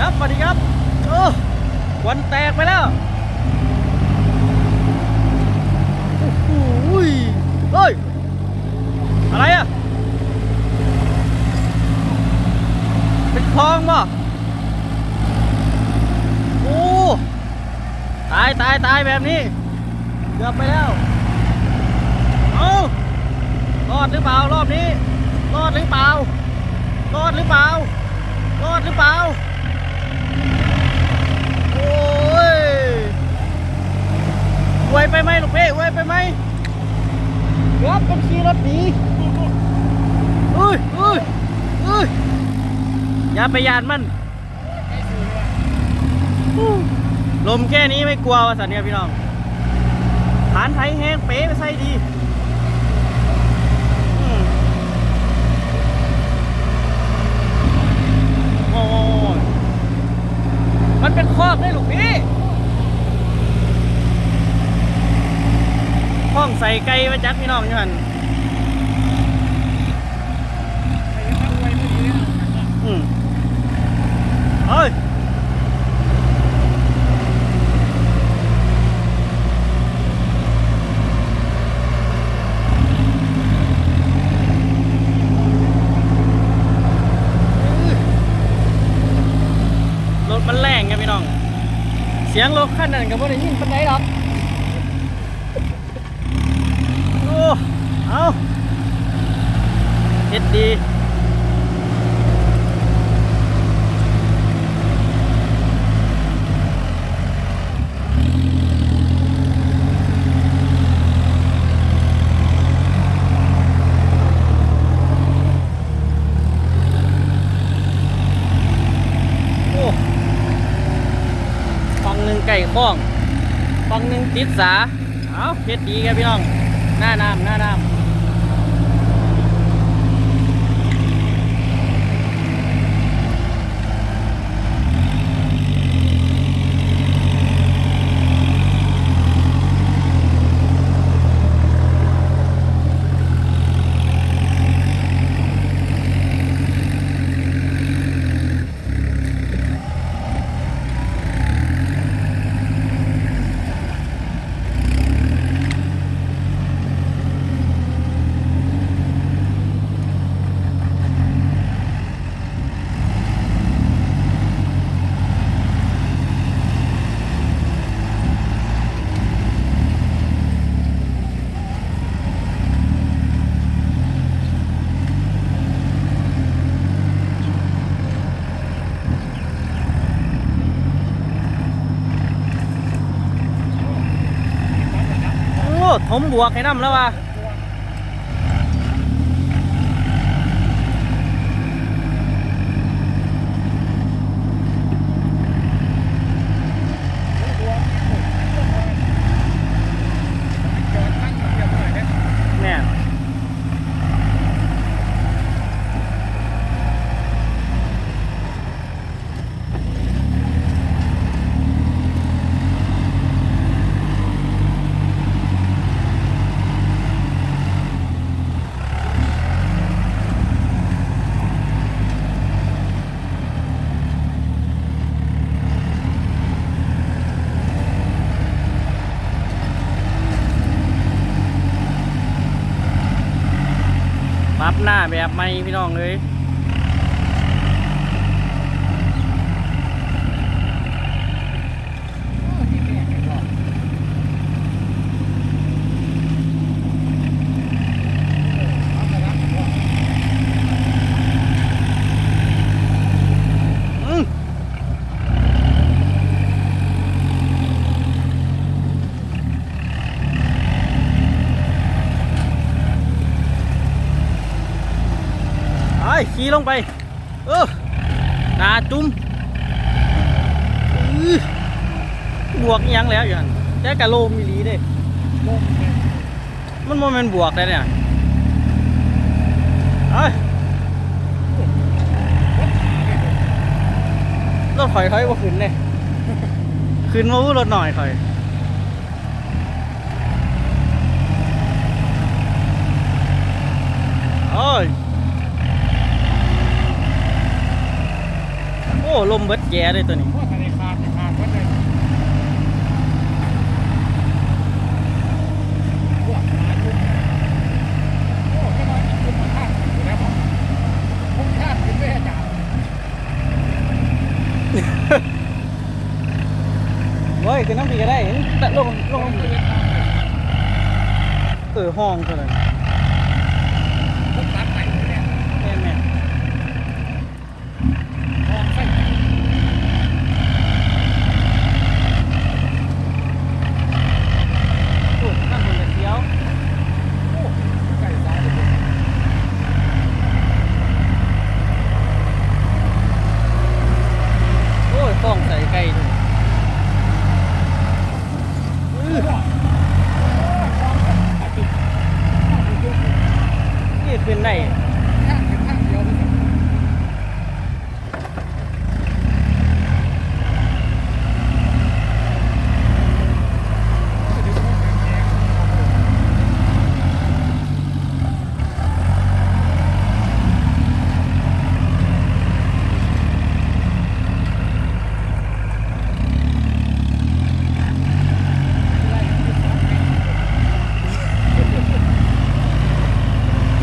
ครับสวัสดีครับโอ้วันแตกไปแล้วโอ้โหยเฮ้ยอะไรอะเป็นคลองป่ะโอ้ตายตายตายแบบนี้เกือบไปแล้วเอารอดหรือเปล่ารอบนี้รอดหรือเปล่ารอดหรือเปล่ารอดหรือเปล่า โอ้ย ไวไปไหมลูกเพ่ไวไปไหมครับเป็นขี่รถหนีเอ้ยเอ้ยเอ้ยอย่าไปยานมัน ลมแค่นี้ไม่กลัววะสันเนี่ยพี่น้องฐานไทยแห้งเป๊ะไปใส่ดีมโอ้ยมันเป็นคอกได้ลูกพี่ ห้องใส่ไก่มาจักพี่น้องอยู่หันอืมเฮ้ยรถมันแรงไงพี่น้อง เสียงรถขั้นนั้นกับว่าได้ยินปันไหนหรอกโอ้เอา เฮ็ดดีโอ้ฟังหนึ่งไก่ข้องฟังหนึ่งติดสา เอาเฮ็ดดีครับพี่น้อง หน้าน้ำหน้าน้ำ ผมบวกให้น้ำแล้วว่าเนี่ย ปรับหน้าแบบไม่พี่น้องเลย อืมไอ้ ขี่ลงไป เออหนาจุ่มอื้อบวกยังแล้วอย่างแต่กะโลมีลีเด้มันโมเมนบวกเลยเนี่ยเอ้ยรถข่อยถอยว่าขึ้นเลยขึ้นมาวู้รถหน่อยข่อยโอ้ย อ้อ้ลมเบิดแย่เลยตัวนี้พวกทะเลขาดเนี่ยขาดหมดเลยพวกขาดทุกโอ้ก็มาอีกคนมาข้างอยู่แล้วบอกพุ่งข้ามขึ้นไม่ให้จับเฮ้ยคือน้ำดีก็ได้เห็นแต่ลงลงเออห้องเท่านั้น พุ่งตัดไปเนี่ย แม่นแม่น มองไป โอ้นั่นคนจะเสียว โอ้ไก่สายเลย โอ้ยฟ้องใส่ไก่ด้วยอื้อนี่ขึ้นได้ ข้างเป็นข้างเดียวเลย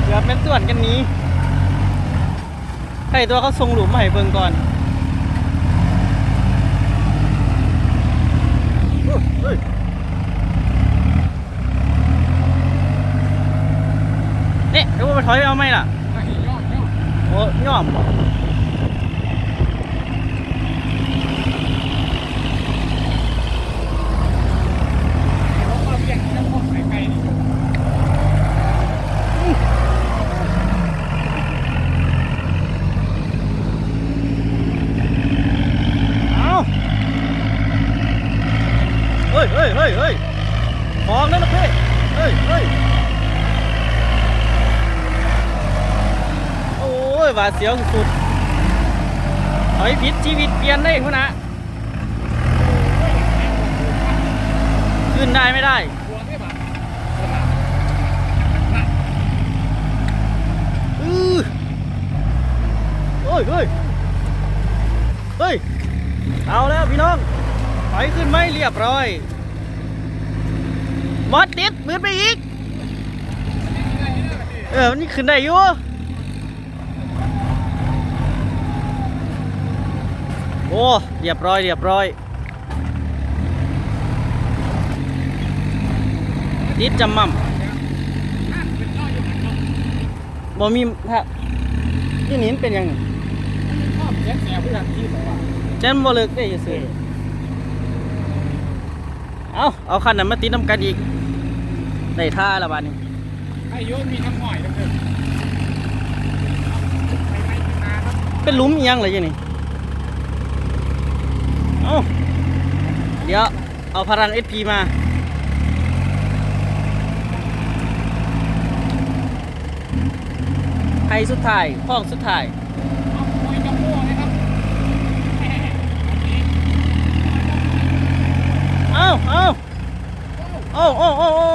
เกือบเป็นส่วนกันหนี้ ใครตัวเขาทรงหลุมมาให้เบิ่งก่อนโอ้ยเฮ้ยนี่เดี๋ยวไปถอยไปเอาไหมล่ะไม่ยอดยอดโอ้ย่อม รถมาเบี่ยงแล้วพวกไก่ไก่นี่ เอาเฮ้ยเฮ้ยเฮ้ยเฮ้ยมองนั่นนะพี่เฮ้ยเฮ้ยโอ้ย หวาดเสียวสุดๆถอยผิดชีวิตเปลี่ยนได้คุณนะขึ้นได้ไม่ได้กลัวไม่บาดอือเฮ้ยเฮ้ยเฮ้ย เอาแล้วพี่น้องถอยขึ้นไหมเรียบร้อยบอสติดมืดไปอีก เออ มันนี่ขึ้นได้อยู่ โอ้เรียบร้อยเรียบร้อยติดจำมั่มบ่มีพระที่นี่มันเป็นหยังไงชอบแซ่บแซ่บผู้ทำที่บอกว่าฉันบ่เลิกได้ซื่อเอาเอาคันนั้นมาติดน้ำกันอีกได้ท่าละบาดนี้ไอ้โยมมีทั้งหอยทั้งเดิมไปไปข้างหน้าครับเป็นหลุมอีหยังเลยยังนี่ เอาเดี๋ยว เอาพลังเอพีมาไฮสุดท้ายห้องสุดท้ายเอาหอยจัมโบ้นะครับแหม่เอาเอาโอ้โอ้โอ้โอ้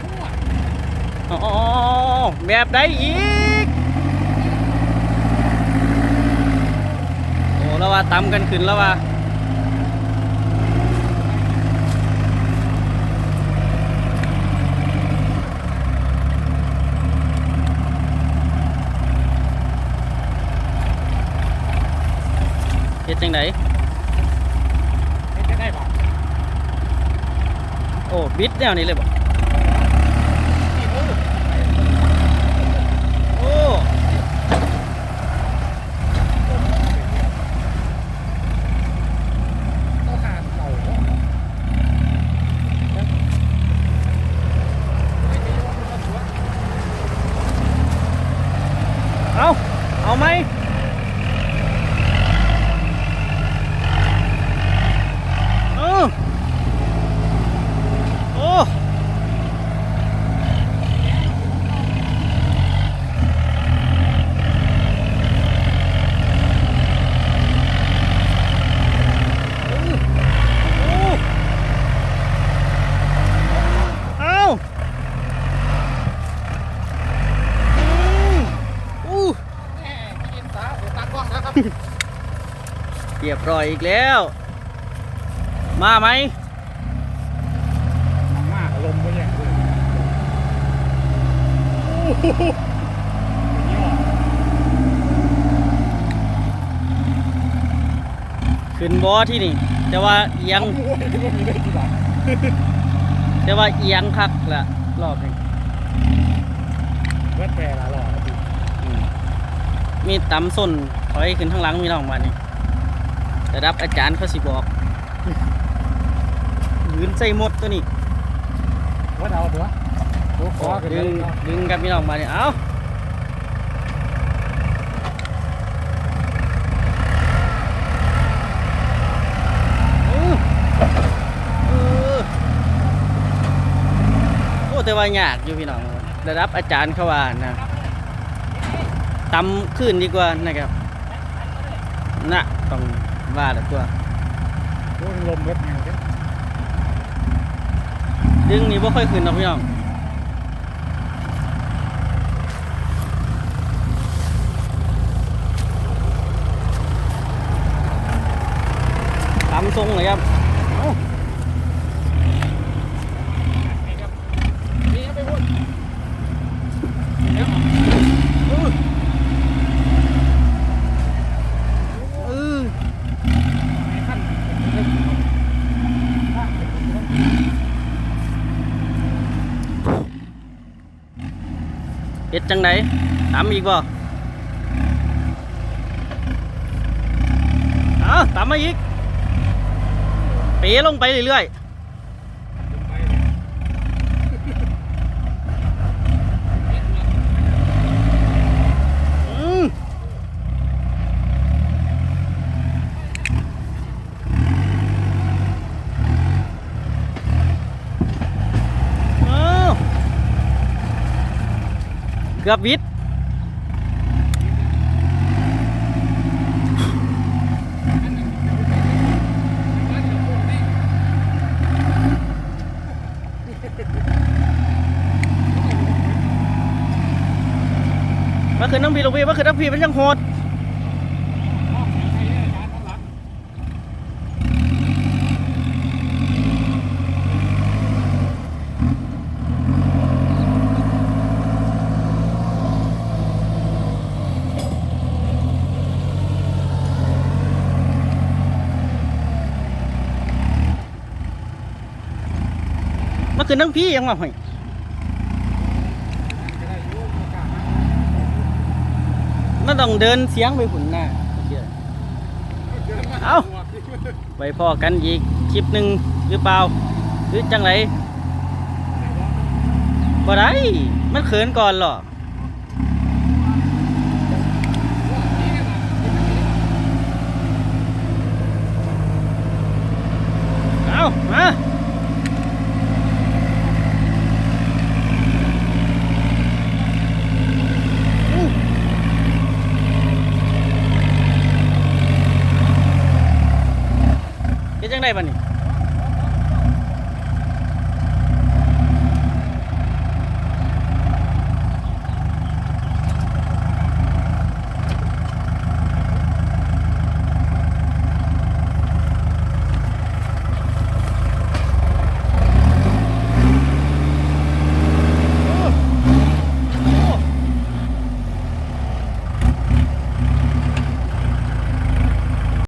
ทั่วโอ้แบบใดอีก โอ้แล้วว่าตำกันขึ้นแล้วว่าเฮ็ดจังไดเห็นจะได้ป่ะโอ้บิดแนวนี้เลยบ่ นี่โอ้ โอ้ ต้องหาเต่าเนาะไม่ใช่ว่ามันสวย เอาเอาไหมเออโอ้เออโอ้เอาอืมอู้ แหม่กินสาเดี๋ยวตากล้องนะครับ เรียบร้ อยอีกแล้ว มาไหมมากลมก็แย่เลยโอ้โหอย่างนี้ว่ะขึ้นบอที่นี่ แต่ว่าเอียงโอ้ยคิดว่ามีได้กี่บาทแต่ว่าเอียงคักละรอบหนึงเวทแปรละหล่ออืมมีตำส้นถอยขึ้นข้างหลังมีน้องมานี่ ระดับอาจารย์เขาสิบอกยืนใส่หมดตัวนี้เวทเอาเถอะโอ้ขอกันเลดึยงดึงกับพี่น้องมาเนี่ยเอาอื้อเออโอ้แต่ว่ายากอยู่พี่น้องระดับอาจารย์เขาว่านะตำขึ้นดีกว่านะครับน่ะต้อง ว่าแต่ตัวโอ้ยลมเวทไงเด้อดึงนี่บ่ค่อยขึ้นหรอกพี่น้องตำทรงเลยครับเอ้า นี่ครับนี่ครับไปพูดเดี๋ยว อื้ออื้อ ให้ขั้นเรื่องถ้าเป็นคนต้อง เฮ็ด จังไดตามอีกบ่เอาตำมาอีกเป๋ลงไปเรื่อยๆอืมเอาเกือบวิดมาคืนน้ำพีลงพีมาคืนน้ำพีมันยังโหด ขึ้นน้ำพียังว่าห่วยมันต้องเดินเสียงไปหุ่นหน้าเอาไปพ่อกันอีกคลิปหนึ่งหรือเปล่า หรือจังไรบ่ได้ มันเขินก่อนหรอเอามาอู้เฮ็ดจัง ได้บ้านี่